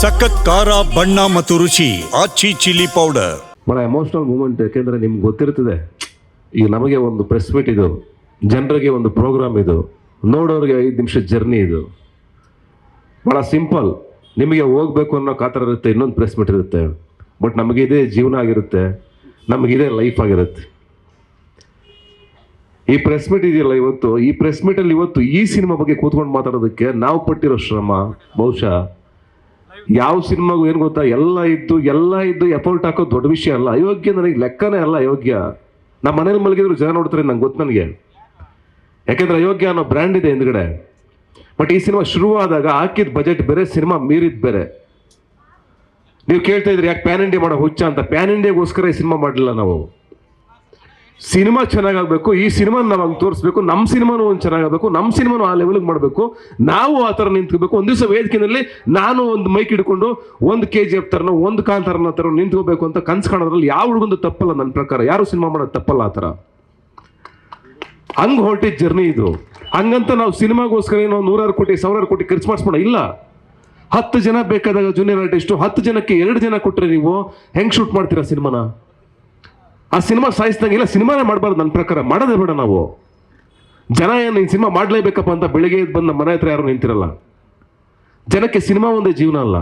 ಸಖತ್ ಖಾರ, ಬಣ್ಣ ಮತ್ತು ರುಚಿ ಆಚಿ ಚಿಲ್ಲಿ ಪೌಡರ್ ಬಹಳ ಎಮೋಷನಲ್ ಮೂಮೆಂಟ್ ಯಾಕೆಂದ್ರೆ ನಿಮ್ಗೆ ಗೊತ್ತಿರ್ತದೆ ಈಗ ನಮಗೆ ಒಂದು ಪ್ರೆಸ್ ಮೀಟ್ ಇದು, ಜನರಿಗೆ ಒಂದು ಪ್ರೋಗ್ರಾಮ್ ಇದು, ನೋಡೋರಿಗೆ ಐದು ನಿಮಿಷ ಜರ್ನಿ ಇದು. ಭಾಳ ಸಿಂಪಲ್ ನಿಮಗೆ ಹೋಗ್ಬೇಕು ಅನ್ನೋ ಕಾತರ ಇರುತ್ತೆ, ಇನ್ನೊಂದು ಪ್ರೆಸ್ ಮೀಟ್ ಇರುತ್ತೆ. ಬಟ್ ನಮಗಿದೇ ಜೀವನ ಆಗಿರುತ್ತೆ ನಮಗಿದೇ ಲೈಫ್ ಆಗಿರುತ್ತೆ. ಈ ಪ್ರೆಸ್ ಮೀಟ್ ಇದೆಯಲ್ಲ ಇವತ್ತು, ಈ ಪ್ರೆಸ್ ಮೀಟಲ್ಲಿ ಇವತ್ತು ಈ ಸಿನಿಮಾ ಬಗ್ಗೆ ಕೂತ್ಕೊಂಡು ಮಾತಾಡೋದಕ್ಕೆ ನಾವು ಪಟ್ಟಿರೋ ಶ್ರಮ, ಬಹುಶಃ ಯಾವ ಸಿನಿಮಾಗೂ ಏನು ಗೊತ್ತಾ? ಎಲ್ಲ ಇದ್ದು ಎಲ್ಲ ಇದ್ದು ಎಫರ್ಟ್ ಹಾಕೋದು ದೊಡ್ಡ ವಿಷಯ ಅಲ್ಲ. ಅಯೋಗ್ಯ ನನಗೆ ಲೆಕ್ಕನೇ ಅಲ್ಲ ಅಯೋಗ್ಯ. ನಮ್ಮ ಮನೇಲಿ ಮಲಗಿದ್ರು ಜನ ನೋಡ್ತಾರೆ ನಂಗೆ ಗೊತ್ತು ನನಗೆ. ಯಾಕೆಂದ್ರೆ ಅಯೋಗ್ಯ ಅನ್ನೋ ಬ್ರ್ಯಾಂಡ್ ಇದೆ ಹಿಂದ್ಗಡೆ. ಬಟ್ ಈ ಸಿನಿಮಾ ಶುರುವಾದಾಗ ಹಾಕಿದ ಬಜೆಟ್ ಬೇರೆ, ಸಿನಿಮಾ ಮೀರಿದ ಬೇರೆ. ನೀವು ಕೇಳ್ತಾ ಇದ್ರಿ ಯಾಕೆ ಪ್ಯಾನ್ ಇಂಡಿಯಾ ಮಾಡೋ ಹುಚ್ಚ ಅಂತ? ಪ್ಯಾನ್ ಇಂಡಿಯಾಗೋಸ್ಕರ ಈ ಸಿನಿಮಾ ಮಾಡಲಿಲ್ಲ ನಾವು. ಸಿನಿಮಾ ಚೆನ್ನಾಗಾಗಬೇಕು, ಈ ಸಿನಿಮಾ ನಾವು ಹಂಗೆ ತೋರಿಸ್ಬೇಕು ನಮ್ಮ ಸಿನಿಮಾನು ಒಂದು ಚೆನ್ನಾಗಬೇಕು ನಮ್ಮ ಸಿನಿಮಾನು ಆ ಲೆವೆಲ್ಗೆ ಮಾಡಬೇಕು. ನಾವು ಆ ಥರ ನಿಂತ್ಕೋಬೇಕು. ಒಂದು ದಿವಸ ವೇದಿಕೆಯಲ್ಲಿ ನಾನು ಒಂದು ಮೈಕ್ ಹಿಡ್ಕೊಂಡು ಒಂದು ಕೆ ಜಿ ಎಫ್ ಥರನೋ, ಒಂದು ಕಾಂತಾರನ ಥರ ನಿಂತ್ಕೋಬೇಕು ಅಂತ ಕನ್ಸು ಕಾಣೋದ್ರಲ್ಲಿ ಯಾವ ಹುಡುಗಂದು ತಪ್ಪಲ್ಲ ನನ್ನ ಪ್ರಕಾರ. ಯಾರು ಸಿನಿಮಾ ಮಾಡೋದು ತಪ್ಪಲ್ಲ ಆ ಥರ. ಹಂಗೆ ಹೊರಟಿದ್ದ ಜರ್ನಿ ಇದು. ಹಂಗಂತ ನಾವು ಸಿನಿಮಾಗೋಸ್ಕರ ಏನೋ ನೂರಾರು ಕೋಟಿ, ಸಾವಿರಾರು ಕೋಟಿ ಖರ್ಚು ಮಾಡಿಸ್ಬೋಣ ಇಲ್ಲ. ಹತ್ತು ಜನ ಬೇಕಾದಾಗ ಜೂನಿಯರ್ ಆರ್ಟಿಸ್ಟು ಹತ್ತು ಜನಕ್ಕೆ ಎರಡು ಜನ ಕೊಟ್ಟರೆ ನೀವು ಹೆಂಗೆ ಶೂಟ್ ಮಾಡ್ತೀರಾ ಸಿನಿಮಾನ? ಆ ಸಿನಿಮಾ ಸಾಯಿಸ್ದಂಗಿಲ್ಲ ಸಿನಿಮಾನೇ ಮಾಡಬಾರ್ದು ನನ್ನ ಪ್ರಕಾರ. ಮಾಡೋದೇ ಬೇಡ ನಾವು. ಜನ ಏನು ನೀನು ಸಿನಿಮಾ ಮಾಡಲೇಬೇಕಪ್ಪ ಅಂತ ಬೆಳಿಗ್ಗೆ ಬಂದು ನಮ್ಮ ಮನೆ ಹತ್ರ ಯಾರು ನಿಂತಿರಲ್ಲ. ಜನಕ್ಕೆ ಸಿನಿಮಾ ಒಂದೇ ಜೀವನ ಅಲ್ಲ.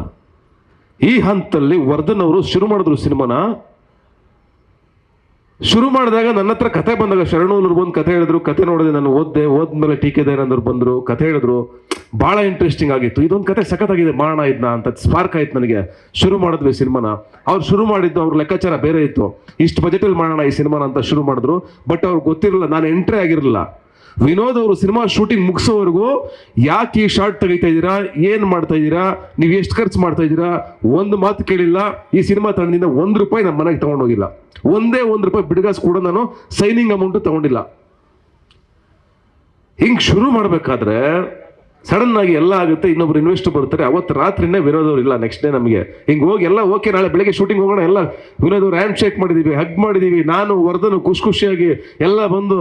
ಈ ಹಂತದಲ್ಲಿ ವರ್ಧನ್ ಅವರು ಶುರು ಮಾಡಿದ್ರು ಸಿನಿಮಾನ ಶುರು ಮಾಡಿದಾಗ ನನ್ನ ಹತ್ರ ಕತೆ ಬಂದಾಗ ಶರಣೂರು ಬಂದು ಕತೆ ಹೇಳಿದ್ರು. ಕತೆ ನೋಡಿದೆ ನಾನು ಓದ್ದೆ, ಓದ್ಮೇಲೆ ಟೀಕೆ ದಯಾನಂದರು ಬಂದರು, ಕತೆ ಹೇಳಿದ್ರು. ಭಾಳ ಇಂಟ್ರೆಸ್ಟಿಂಗ್ ಆಗಿತ್ತು. ಇದೊಂದು ಕತೆ ಸಖತ್ತಾಗಿದೆ. ಮಾಡೋಣ ಇದನ್ನ ಅಂತ ಸ್ಪಾರ್ಕ್ ಆಯ್ತು ನನಗೆ. ಶುರು ಮಾಡಿದ್ವಿ ಸಿನಿಮಾನ. ಅವ್ರು ಶುರು ಮಾಡಿದ್ದು ಅವ್ರ ಲೆಕ್ಕಾಚಾರ ಬೇರೆ ಇತ್ತು. ಇಷ್ಟು ಬಜೆಟಲ್ಲಿ ಮಾಡೋಣ ಈ ಸಿನಿಮಾನ ಅಂತ ಶುರು ಮಾಡಿದ್ರು. ಬಟ್ ಅವ್ರಿಗೆ ಗೊತ್ತಿರಲಿಲ್ಲ. ನಾನು ಎಂಟ್ರಿ ಆಗಿರಲಿಲ್ಲ. ವಿನೋದ್ ಅವರು ಸಿನಿಮಾ ಶೂಟಿಂಗ್ ಮುಗಿಸೋವರೆಗೂ ಯಾಕೆ ಈ ಶಾರ್ಟ್ ತೆಗಿತಾ ಇದ್ದೀರಾ? ಏನು ಮಾಡ್ತಾ ಇದ್ದೀರಾ? ನೀವು ಎಷ್ಟು ಖರ್ಚು ಮಾಡ್ತಾ ಇದ್ದೀರಾ? ಒಂದು ಮಾತು ಕೇಳಿಲ್ಲ. ಈ ಸಿನಿಮಾ ತಂಡದಿಂದ ಒಂದು ರೂಪಾಯಿ ನಮ್ಮ ಮನೆಗೆ ತಗೊಂಡೋಗಿಲ್ಲ. ಒಂದೇ ಒಂದು ರೂಪಾಯಿ ಬಿಡ್ಗಾಸ್ ಕೂಡ ನಾನು ಸೈನಿಂಗ್ ಅಮೌಂಟು ತಗೊಂಡಿಲ್ಲ. ಹಿಂಗೆ ಶುರು ಮಾಡಬೇಕಾದ್ರೆ ಸಡನ್ ಆಗಿ ಎಲ್ಲ ಆಗುತ್ತೆ, ಇನ್ನೊಬ್ರು ಇನ್ವೆಸ್ಟ್ ಬರ್ತಾರೆ. ಅವತ್ತು ರಾತ್ರಿನೇ ವಿನೋದ್ ಅವ್ರು ಇಲ್ಲ ನೆಕ್ಸ್ಟ್ ಡೇ ನಮಗೆ. ಹಿಂಗೆ ಹೋಗಿ ಎಲ್ಲ ಓಕೆ, ನಾಳೆ ಬೆಳಗ್ಗೆ ಶೂಟಿಂಗ್ ಹೋಗೋಣ, ಎಲ್ಲ ವಿನೋದ್ ಅವ್ರು ಹ್ಯಾಂಡ್ ಶೇಕ್ ಮಾಡಿದೀವಿ ಹಗ್ ಮಾಡಿದೀವಿ. ನಾನು ವರ್ಧನು ಖುಷಿ ಖುಷಿಯಾಗಿ ಎಲ್ಲ ಬಂದು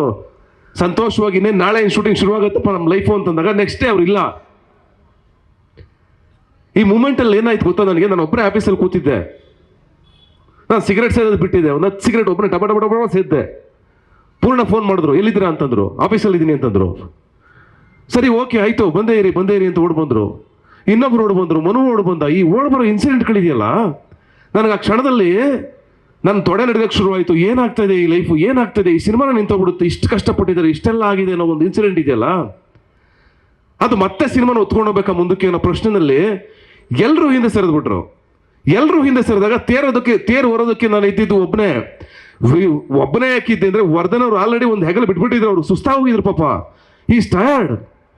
ಸಂತೋಷವಾಗಿ ನಾಳೆ ಶೂಟಿಂಗ್ ಶುರುವಾಗುತ್ತಪ್ಪ ನಮ್ಮ ಲೈಫು ಅಂತಂದಾಗ ನೆಕ್ಸ್ಟ್ ಡೇ ಅವ್ರು ಇಲ್ಲ ಈ ಮೂಮೆಂಟಲ್ಲಿ ಏನಾಯ್ತು ಗೊತ್ತಾ ನನಗೆ? ನಾನು ಒಬ್ಬರೇ ಆಫೀಸಲ್ಲಿ ಕೂತಿದ್ದೆ. ನಾನು ಸಿಗರೆಟ್ ಸೇರೋದು ಬಿಟ್ಟಿದ್ದೆ. ಒಂದು ಹತ್ತು ಸಿಗರೆಟ್ ಒಬ್ಬನೇ ಟಪ ಟಪ ಟಪ ಸೇದ್ದೆ. ಪೂರ್ಣ ಫೋನ್ ಮಾಡಿದ್ರು. ಎಲ್ಲಿದ್ದೀರಾ ಅಂತಂದ್ರು. ಆಫೀಸಲ್ಲಿ ಇದ್ದೀನಿ ಅಂತಂದ್ರು. ಸರಿ ಓಕೆ ಆಯಿತು. ಬಂದೇ ಇರಿ ಬಂದೇ ಇರಿ ಅಂತ ಓಡ್ ಬಂದರು. ಇನ್ನೊಬ್ರು ಓಡ್ ಬಂದರು. ಮನು ಓಡ್ ಬಂದ. ಈ ಓಡ್ ಬರೋ ಇನ್ಸಿಡೆಂಟ್ಗಳಿದೆಯಲ್ಲ ನನಗೆ ಆ ಕ್ಷಣದಲ್ಲಿ ನನ್ನ ತೊಡೆ ನಡೆದಕ್ಕೆ ಶುರುವಾಯಿತು. ಏನಾಗ್ತಾ ಇದೆ ಈ ಲೈಫು ಏನಾಗ್ತಾ ಇದೆ ಈ ಸಿನಿಮಾನ ನಿಂತೋಗ್ಬಿಡುತ್ತೆ. ಇಷ್ಟು ಕಷ್ಟಪಟ್ಟಿದ್ದಾರೆ. ಇಷ್ಟೆಲ್ಲ ಆಗಿದೆ ಅನ್ನೋ ಒಂದು ಇನ್ಸಿಡೆಂಟ್ ಇದೆಯಲ್ಲ? ಅದು ಮತ್ತೆ ಸಿನಿಮಾನ ಒತ್ಕೊಂಡೋಗ್ಬೇಕಾ ಹೋಗ್ಬೇಕಾ ಮುಂದಕ್ಕೆ ಅನ್ನೋ ಪ್ರಶ್ನೆನಲ್ಲಿ ಎಲ್ಲರೂ ಹಿಂದೆ ಸರಿದ್ಬಿಟ್ರು. ಎಲ್ಲರೂ ಹಿಂದೆ ಸರಿದಾಗ ತೇರೋದಕ್ಕೆ, ತೇರು ಹೊರೋದಕ್ಕೆ ನಾನು ಇದ್ದಿದ್ದು ಒಬ್ಬನೇ ಒಬ್ಬನೇ ಯಾಕಿದ್ದೆ ಅಂದರೆ ವರ್ಧನ್ ಅವ್ರು ಆಲ್ರೆಡಿ ಒಂದು ಹೆಗಲು ಬಿಟ್ಬಿಟ್ಟಿದ್ರು ಅವರು. ಸುಸ್ತಾಗೋಗಿದ್ರು ಪಾಪ. Is tired